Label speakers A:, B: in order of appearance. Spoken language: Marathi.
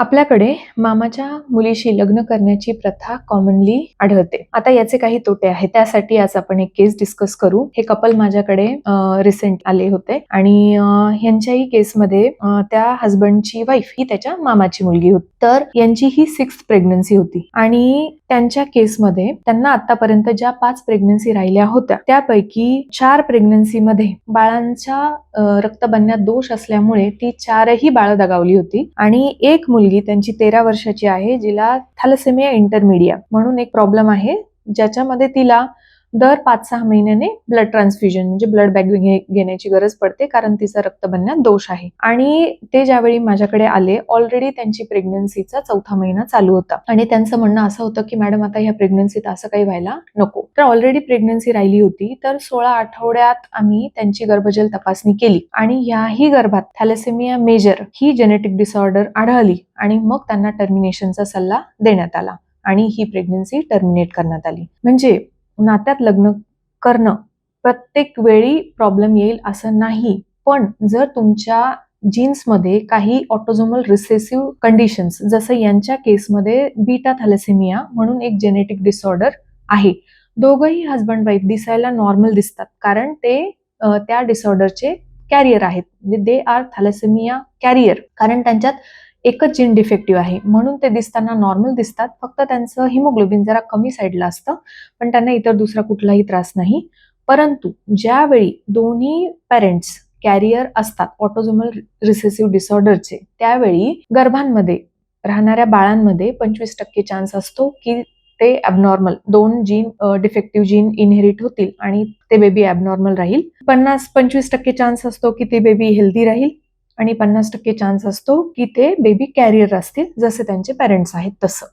A: आपल्याकडे मामाच्या मुलीशी लग्न करण्याची प्रथा कॉमनली आढळते. आता याचे काही तोटे आहेत. त्यासाठी आज आपण एक केस डिस्कस करू. हे कपल माझ्याकडे रिसेंट आले होते आणि यांच्याही ह्यांच्याही केसमध्ये त्या हजबंडची वाईफ ही त्याच्या मामाची मुलगी होती. तर यांची ही सिक्स प्रेग्नन्सी होती आणि त्यांच्या केसमध्ये त्यांना आतापर्यंत ज्या पाच प्रेग्नन्सी राहिल्या होत्या त्यापैकी चार प्रेग्नन्सीमध्ये बाळांच्या रक्त बनण्यात दोष असल्यामुळे ती चारही बाळं दगावली होती आणि एक मुलगी त्यांची तेरा वर्षाची आहे जिला थॅलसेमिया इंटरमिडिया म्हणून एक प्रॉब्लेम आहे ज्याच्यामध्ये तिला दर पाच सहा महिन्याने ब्लड ट्रान्सफ्युजन म्हणजे ब्लड बॅग घेण्याची गरज पडते कारण तिचा बनण्यात दोष आहे. आणि ते ज्यावेळी माझ्याकडे आले ऑलरेडी त्यांची प्रेग्नन्सीचा चौथा महिना चालू होता. आणि त्यांचं म्हणणं असं होतं की मॅडम आता ह्या प्रेग्नन्सीत असं काही व्हायला नको. तर ऑलरेडी प्रेग्नन्सी राहिली होती तर सोळा आठवड्यात आम्ही त्यांची गर्भजल तपासणी केली. आणि याही गर्भात थॅलेसेमिया मेजर ही जेनेटिक डिसऑर्डर आढळली आणि मग त्यांना टर्मिनेशनचा सल्ला देण्यात आला. आणि ही प्रेग्नन्सी टर्मिनेट करण्यात आली. म्हणजे नात्यात लग्न करणं प्रत्येक वेळी प्रॉब्लेम येईल असं नाही. पण जर तुमच्या जीन्समध्ये काही ऑटोझोमल रिसेसिव्ह कंडिशन्स जसं यांच्या केसमध्ये बीटा थॅलेसेमिया म्हणून एक जेनेटिक डिसऑर्डर आहे. दोघंही हजबंड वाईफ दिसायला नॉर्मल दिसतात कारण ते त्या डिसऑर्डरचे कॅरियर आहेत. म्हणजे दे आर थॅलेसेमिया कॅरियर कारण त्यांच्यात एकच जीन डिफेक्टिव्ह आहे. म्हणून ते दिसताना नॉर्मल दिसतात. फक्त त्यांचं हिमोग्लोबिन जरा कमी साईडला असतं. पण त्यांना इतर दुसरा कुठलाही त्रास नाही. परंतु ज्यावेळी दोन्ही पेरेंट्स कॅरियर असतात ऑटोझोमल रिसेसिव्ह डिसऑर्डरचे त्यावेळी गर्भांमध्ये राहणाऱ्या बाळांमध्ये पंचवीस टक्के चान्स असतो की ते ॲबनॉर्मल दोन जीन डिफेक्टिव्ह जीन इनहेरिट होतील आणि ते बेबी ॲबनॉर्मल राहील. पन्नास पंचवीस टक्के चान्स असतो की ते बेबी हेल्दी राहील. आणि पन्नास टक्के चान्स असतो की ते बेबी कॅरियर असतील जसे त्यांचे पॅरेंट्स आहेत तसं.